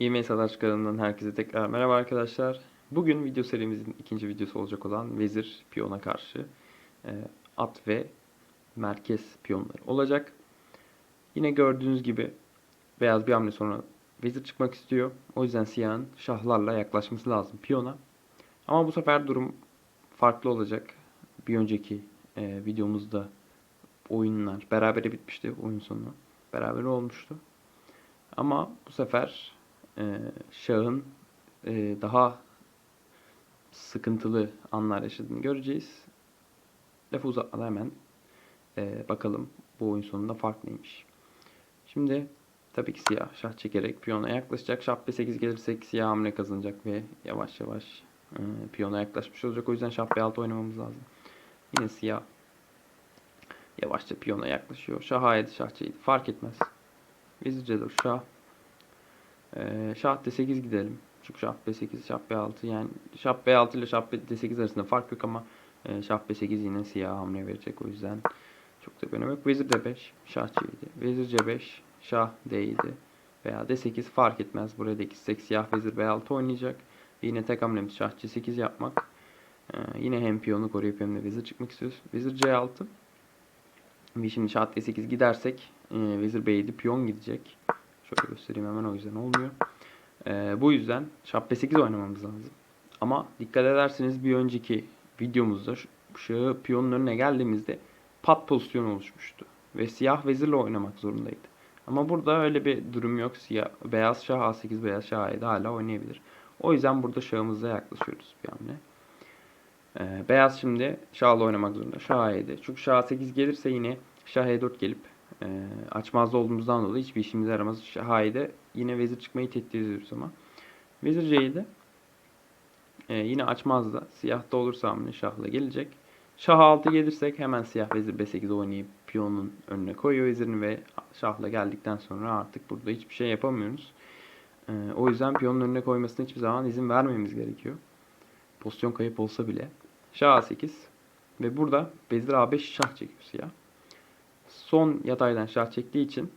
İyi Sadaş kanalından herkese tekrar merhaba arkadaşlar. Bugün video serimizin ikinci videosu olacak olan vezir piyona karşı e, at ve merkez piyonları olacak. Yine gördüğünüz gibi beyaz bir hamle sonra vezir çıkmak istiyor. O yüzden siyahın şahlarla yaklaşması lazım piyona. Ama bu sefer durum farklı olacak. Bir önceki e, videomuzda oyunlar berabere bitmişti oyun sonu. Beraber olmuştu. Ama bu sefer e, Şah'ın e, daha sıkıntılı anlar yaşadığını göreceğiz. Lafı uzatmadan hemen e, bakalım bu oyun sonunda fark neymiş. Şimdi tabii ki siyah şah çekerek piyona yaklaşacak. Şah B8 gelirsek siyah hamle kazanacak ve yavaş yavaş e, piyona yaklaşmış olacak. O yüzden şah B6 oynamamız lazım. Yine siyah yavaşça piyona yaklaşıyor. Şah A7, şah C7 fark etmez. Vezir C4, şah ee, şah D8 gidelim. Çünkü şah B8, şah B6 yani şah B6 ile şah D8 arasında fark yok ama e, şah B8 yine siyah hamle verecek o yüzden çok da bir önemi yok. Vezir D5, şah C7, vezir C5, şah D7 veya D8 fark etmez. Buraya da gitsek siyah vezir B6 oynayacak. Yine tek hamlemiz şah C8 yapmak. Ee, yine hem piyonu koruyup hem de vezir çıkmak istiyoruz. Vezir C6. Ve şimdi şah D8 gidersek e, vezir B7 piyon gidecek. Şöyle göstereyim hemen o yüzden olmuyor. Ee, bu yüzden şah b8 oynamamız lazım. Ama dikkat ederseniz bir önceki videomuzda şahı piyonun önüne geldiğimizde pat pozisyonu oluşmuştu. Ve siyah vezirle oynamak zorundaydı. Ama burada öyle bir durum yok. Siyah, beyaz şah a8, beyaz şah a7 hala oynayabilir. O yüzden burada şahımıza yaklaşıyoruz bir hamle. Ee, beyaz şimdi şahla oynamak zorunda. Şah a7. Çünkü şah a8 gelirse yine şah e4 gelip e, açmazda olduğumuzdan dolayı hiçbir işimize yaramaz. Şahide yine vezir çıkmayı tehdit ediyoruz ama. Vezir C'de e, yine açmazda. Siyahta olursa hamle şahla gelecek. Şah 6 gelirsek hemen siyah vezir B8 oynayıp piyonun önüne koyuyor vezirini ve şahla geldikten sonra artık burada hiçbir şey yapamıyoruz. E, o yüzden piyonun önüne koymasına hiçbir zaman izin vermemiz gerekiyor. Pozisyon kayıp olsa bile. Şah A8 ve burada vezir A5 şah çekiyor siyah son yataydan şah çektiği için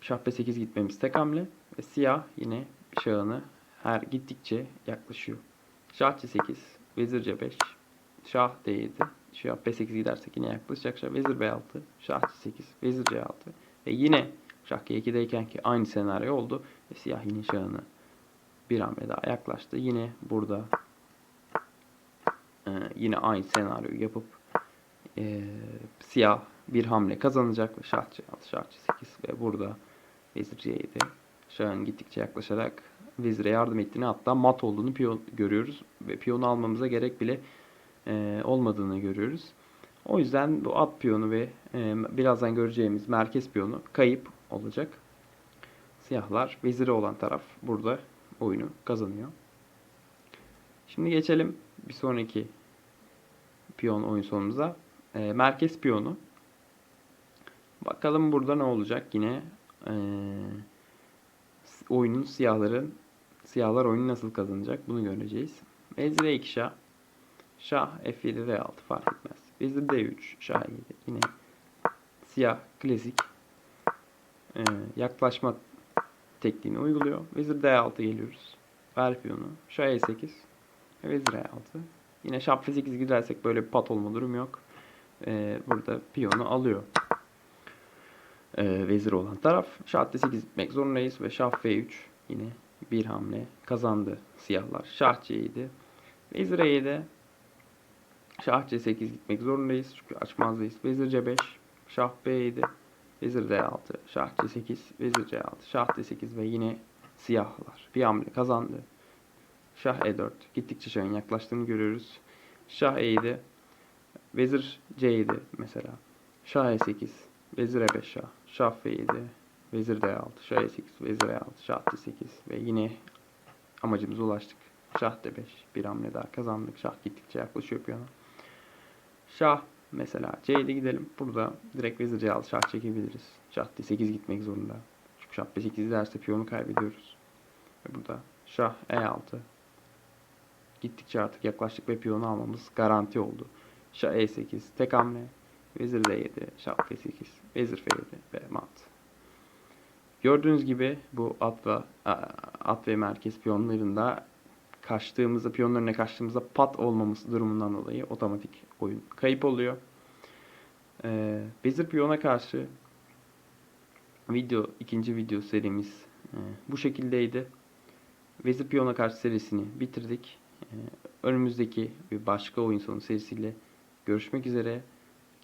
şah b8 gitmemiz tek hamle ve siyah yine şahını her gittikçe yaklaşıyor. Şah c8, vezir c5, şah d7, şah b8 gidersek yine yaklaşacak. Şah vezir b6, şah c8, vezir c6 ve yine şah g2'deyken ki aynı senaryo oldu ve siyah yine şahını bir hamle daha yaklaştı. Yine burada e, yine aynı senaryoyu yapıp e, siyah bir hamle kazanacak ve şah c6, şah c8 ve burada vezir c7 şahın gittikçe yaklaşarak vezire yardım ettiğini hatta mat olduğunu piyon görüyoruz ve piyonu almamıza gerek bile e, olmadığını görüyoruz. O yüzden bu at piyonu ve e, birazdan göreceğimiz merkez piyonu kayıp olacak. Siyahlar veziri olan taraf burada oyunu kazanıyor. Şimdi geçelim bir sonraki piyon oyun sonumuza. E, merkez piyonu. Bakalım burada ne olacak yine. E, oyunun siyahların siyahlar oyunu nasıl kazanacak bunu göreceğiz. Vezir E2 şah. Şah F7 V6 fark etmez. Vezir D3 şah 7 yine siyah klasik e, yaklaşma tekniğini uyguluyor. Vezir D6 geliyoruz. Ver piyonu. Şah E8 vezir E6. Yine şah F8 gidersek böyle bir pat olma durum yok. E, burada piyonu alıyor e, vezir olan taraf. Şah D8 gitmek zorundayız ve şah F3 yine bir hamle kazandı siyahlar. Şah C7. Vezir E7. Şah C8 gitmek zorundayız çünkü açmazdayız. Vezir C5. Şah B7. Vezir D6. Şah C8. Vezir C6. Şah D8 ve yine siyahlar. Bir hamle kazandı. Şah E4. Gittikçe şahın yaklaştığını görüyoruz. Şah E7. Vezir C7 mesela. Şah E8. Vezir E5 şah. Şah F7. Vezir D6. Şah E8. Vezir E6. Şah D8. Ve yine amacımıza ulaştık. Şah D5. Bir hamle daha kazandık. Şah gittikçe yaklaşıyor piyano. Şah mesela C7 gidelim. Burada direkt vezir C6 şah çekebiliriz. Şah D8 gitmek zorunda. Çünkü şah B8 derse piyonu kaybediyoruz. Ve burada şah E6. Gittikçe artık yaklaştık ve piyonu almamız garanti oldu. Şah E8 tek hamle. Vezir D7, şah F8, vezir F7 ve mat. Gördüğünüz gibi bu at ve at ve merkez piyonlarında kaçtığımızda, piyonun önüne kaçtığımızda pat olmaması durumundan dolayı otomatik oyun kayıp oluyor. Ee, vezir piyona karşı video, ikinci video serimiz e, bu şekildeydi. Vezir piyona karşı serisini bitirdik. Ee, önümüzdeki bir başka oyun sonu serisiyle görüşmek üzere.